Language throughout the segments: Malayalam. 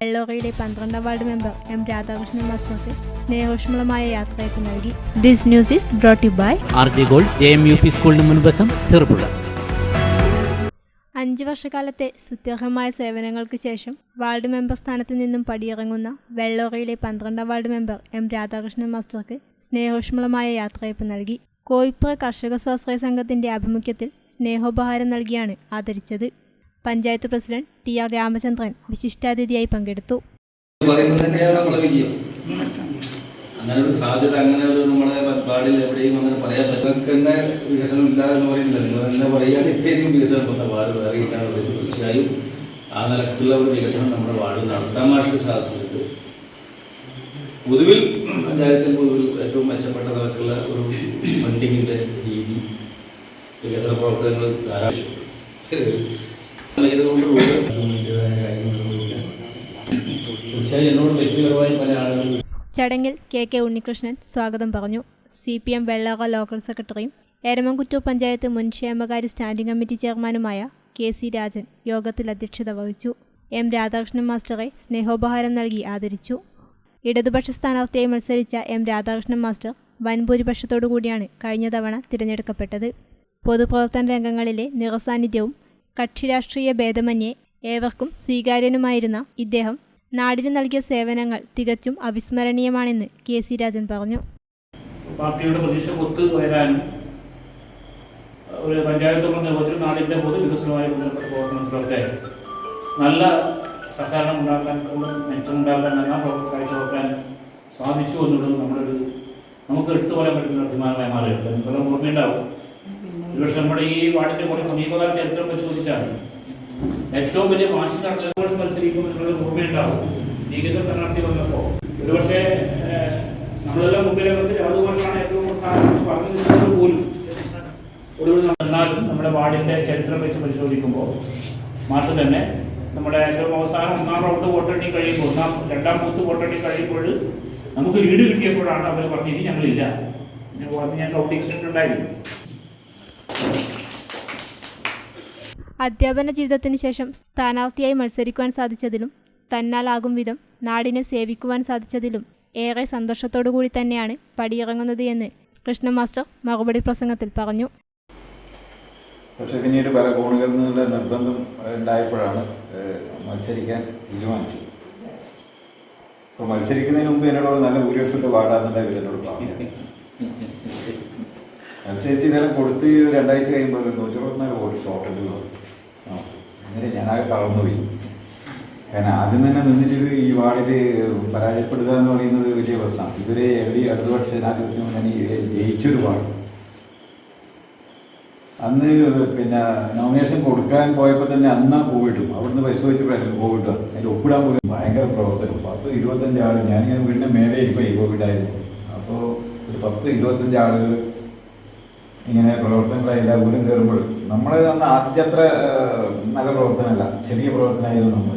വെള്ളോറയിലെ പന്ത്രണ്ടാം വാർഡ് മെമ്പർ എം രാധാകൃഷ്ണൻ മാസ്റ്റർക്ക് സ്നേഹോഷ്മളമായ യാത്രയപ്പ് നൽകി. This news is brought you by R J gold J M U P സ്കൂളിന് മുൻവശം ചെറുപുഴ. അഞ്ച് വർഷക്കാലത്തെ സുത്യർഹമായ സേവനങ്ങൾക്ക് ശേഷം വാർഡ് മെമ്പർ സ്ഥാനത്ത് നിന്നും പടിയിറങ്ങുന്ന വെള്ളോറയിലെ പന്ത്രണ്ടാം വാർഡ് മെമ്പർ എം രാധാകൃഷ്ണൻ മാസ്റ്റർക്ക് സ്നേഹോഷ്മളമായ യാത്രയപ്പ് നൽകി. കോയിപ്പുറ കർഷക സ്വാശ്രയ സംഘത്തിന്റെ ആഭിമുഖ്യത്തിൽ സ്നേഹോപഹാരം നൽകിയാണ് ആദരിച്ചത്. Panchayat president T R Ramachandran വിശിഷ്ടാതിഥിയായി പങ്കെടുത്തു. അങ്ങനെ ഒരു സാധ്യത അങ്ങനെ ഒരു നമ്മുടെ എവിടെയും അങ്ങനെ പറയാൻ പറ്റും തന്നെ വികസനം എന്ന് നിങ്ങൾ തന്നെ പറയുകയാണ് ഇത്രയധികം വികസനം വന്ന വാർഡ് വേറെ ഇല്ലാതെ തീർച്ചയായും ആ നിലക്കുള്ള ഒരു വികസനം നമ്മുടെ വാർഡ് നടത്താൻ മാഷിക്ക് സാധിച്ചിട്ടുണ്ട്. പൊതുവിൽ പഞ്ചായത്തിൽ പൊതുവിൽ ഏറ്റവും മെച്ചപ്പെട്ട നിലക്കുള്ള ഒരു ഫണ്ടിങ്ങിന്റെ രീതി വികസന പ്രവർത്തനങ്ങൾ ധാരാളം. ചടങ്ങിൽ കെ കെ ഉണ്ണികൃഷ്ണൻ സ്വാഗതം പറഞ്ഞു. C P M Vellara local സെക്രട്ടറിയും എരമംകുറ്റൂർ പഞ്ചായത്ത് മുൻ ക്ഷേമകാര്യ സ്റ്റാൻഡിംഗ് കമ്മിറ്റി ചെയർമാനുമായ കെ സി രാജൻ യോഗത്തിൽ അധ്യക്ഷത വഹിച്ചു. എം രാധാകൃഷ്ണൻ മാസ്റ്ററെ സ്നേഹോപഹാരം നൽകി ആദരിച്ചു. ഇടതുപക്ഷ സ്ഥാനാർത്ഥിയായി മത്സരിച്ച എം രാധാകൃഷ്ണൻ മാസ്റ്റർ വൻഭൂരിപക്ഷത്തോടു കൂടിയാണ് കഴിഞ്ഞ തവണ തിരഞ്ഞെടുക്കപ്പെട്ടത്. പൊതുപ്രവർത്തന രംഗങ്ങളിലെ നിറസാന്നിധ്യവും കക്ഷി രാഷ്ട്രീയ ഭേദമന്യേ ഏവർക്കും സ്വീകാര്യനുമായിരുന്ന ഇദ്ദേഹം നാടിന് നൽകിയ സേവനങ്ങൾ തികച്ചും അവിസ്മരണീയമാണെന്ന് കെ സി രാജൻ പറഞ്ഞു. പാർട്ടിയുടെ പ്രതീക്ഷ ഒത്തു വരാനും ഒരു പഞ്ചായത്തുള്ള നിർവഹിച്ചു നാടിന്റെ പൊതുവികസനവുമായി ബന്ധപ്പെട്ട പ്രവർത്തനത്തിലൊക്കെ നല്ല സഹകരണം ഉണ്ടാക്കാൻ മെച്ചമുണ്ടാക്കാൻ എല്ലാ കാഴ്ചവെക്കാൻ സാധിച്ചു എന്നുള്ളത് നമ്മളൊരു നമുക്ക് എടുത്തു പറയാൻ പറ്റുന്ന അഭിമാനമായി മാറിയിട്ടുണ്ട് നിങ്ങളെ ഓർമ്മയുണ്ടാവും. ഒരുപക്ഷെ നമ്മുടെ ഈ വാർഡിന്റെ കൂടെ സമീപകാല ചരിത്രം പരിശോധിച്ചാൽ ഏറ്റവും വലിയ വാശി നടന്ന മത്സരിക്കുമ്പോൾ നിങ്ങളുടെ ഓർമ്മയുണ്ടാവും ലീഗിന്റെ സ്ഥാനാർത്ഥി വന്നപ്പോൾ ഒരുപക്ഷെ നമ്മളെല്ലാം മുമ്പിലകത്തിൽ അതുകൊണ്ടാണ് ഏറ്റവും പറഞ്ഞു പോലും. ഒടുവിൽ എന്നാലും നമ്മുടെ വാർഡിന്റെ ചരിത്രം വെച്ച് പരിശോധിക്കുമ്പോൾ മാഷ് തന്നെ നമ്മുടെ ഏറ്റവും അവസാനം ഒന്നാം റൗണ്ട് വോട്ടെണ്ണി കഴിയുമ്പോൾ ഒന്നാം രണ്ടാം ബൂത്ത് വോട്ടെണ്ണി കഴിയുമ്പോൾ നമുക്ക് ലീഡ് കിട്ടിയപ്പോഴാണ് അവർ പറഞ്ഞത് ഞങ്ങളില്ല. ഞാൻ കൗണ്ടിങ് സെന്റർ ഉണ്ടായിരുന്നു അധ്യാപന ജീവിതത്തിന് ശേഷം സ്ഥാനാർത്ഥിയായി മത്സരിക്കുവാൻ സാധിച്ചതിലും തന്നാലാകും വിധം നാടിനെ സേവിക്കുവാൻ സാധിച്ചതിലും ഏറെ സന്തോഷത്തോടു കൂടി തന്നെയാണ് പടിയിറങ്ങുന്നത് എന്ന് കൃഷ്ണ മാസ്റ്റർ മറുപടി പ്രസംഗത്തിൽ പറഞ്ഞു. പക്ഷെ പിന്നീട് പല കോണുകളിൽ നിന്നുള്ള നിർബന്ധം ഉണ്ടായപ്പോഴാണ് മത്സരിക്കാൻ തീരുമാനിച്ചത്. അപ്പോൾ മത്സരിക്കുന്നതിന് മുമ്പ് എന്നോട് നല്ല ഭൂരിപക്ഷമൊക്കെ വാർഡാണെന്നുള്ള ഇവരെന്നോട് പറഞ്ഞു മത്സരിച്ച് ഇതെല്ലാം കൊടുത്ത് രണ്ടാഴ്ച കഴിയുമ്പോൾ നൂറ്റി അറുപത്തിനാല് വോട്ട് ഷോർട്ടുണ്ട് അങ്ങനെ ഞാനാകെ തളർന്നുപോയി കാരണം ആദ്യം തന്നെ നിന്നിട്ട് ഈ വാർഡിൽ പരാജയപ്പെടുക എന്ന് പറയുന്നത് വലിയ പ്രശ്നമാണ്. ഇവരെ എവരി ഇടതുപക്ഷ ജനാധിപത്യം മുന്നണി ജയിച്ചൊരു വാർഡ്. അന്ന് പിന്നെ നോമിനേഷൻ കൊടുക്കാൻ പോയപ്പോൾ തന്നെ അന്ന് പോയിട്ടു അവിടുന്ന് പരിശോധിച്ചപ്പോഴായിരുന്നു കോവിഡ്. അതിൽ ഒപ്പിടാൻ പോലും ഭയങ്കര പ്രവർത്തനം. പത്ത് ഇരുപത്തഞ്ച് ആൾ ഞാനിങ്ങനെ വീടിന്റെ മേലെ ഇരിക്കും ഈ കോവിഡായിരുന്നു അപ്പോൾ ഒരു പത്ത് ഇരുപത്തഞ്ച് ആളുകൾ ഇങ്ങനെ പ്രവർത്തനങ്ങളെല്ലാം ഊരും കയറുമ്പോൾ നമ്മൾ അന്ന് ആദ്യത്തെ നല്ല പ്രവർത്തനമല്ല. ചെറിയ പ്രവർത്തനമായിരുന്നു നമ്മൾ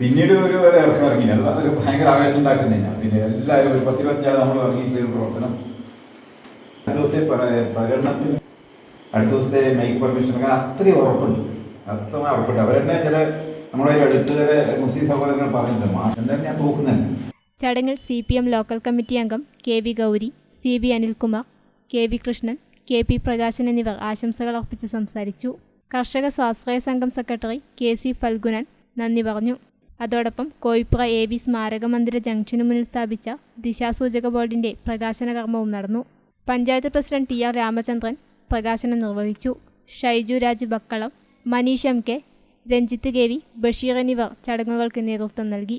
പിന്നീട് ഒരു ഒരു ഇറക്കം ഇറങ്ങി അത് അതൊരു ഭയങ്കര ആവേശം ഉണ്ടാക്കുന്നില്ല പിന്നെ എല്ലാവരും ഒരു പത്തിരുപത്തിയാൾ നമ്മൾ ഇറങ്ങിയിട്ടുള്ള പ്രവർത്തനം. അടുത്ത ദിവസത്തെ പ്രകടനത്തിൽ അടുത്ത ദിവസത്തെ മൈക്ക് പെർമിഷൻ അത്രയും ഉറപ്പുണ്ട്. അത്രയും ഉറപ്പുണ്ട്. അവരെന്നെ ചില നമ്മളെ അടുത്ത് ചില മുസ്ലിം സഹോദരങ്ങൾ പറഞ്ഞിട്ടുണ്ട്. മാഷന്റെ ഞാൻ തോക്കുന്നുണ്ട് ചടങ്ങിൽ C P M local committee അംഗം K V Gauri C B Anilkumar K V Krishnan K P Prakashan എന്നിവർ ആശംസകൾ അർപ്പിച്ച് സംസാരിച്ചു. കർഷക സ്വാശ്രയ സംഘം സെക്രട്ടറി കെ സി ഫൽഗുനൻ നന്ദി പറഞ്ഞു. അതോടൊപ്പം കോയിപ്പുറ എ വി സ്മാരക മന്ദിര ജംഗ്ഷനു മുന്നിൽ സ്ഥാപിച്ച ദിശാസൂചക ബോർഡിന്റെ പ്രകാശന കർമ്മവും നടന്നു. Panchayat president T R Ramachandran പ്രകാശനം നിർവഹിച്ചു. Shaiju Raj Bakkalam Maneesh M K Ranjith K V Basheer എന്നിവർ ചടങ്ങുകൾക്ക് നേതൃത്വം നൽകി.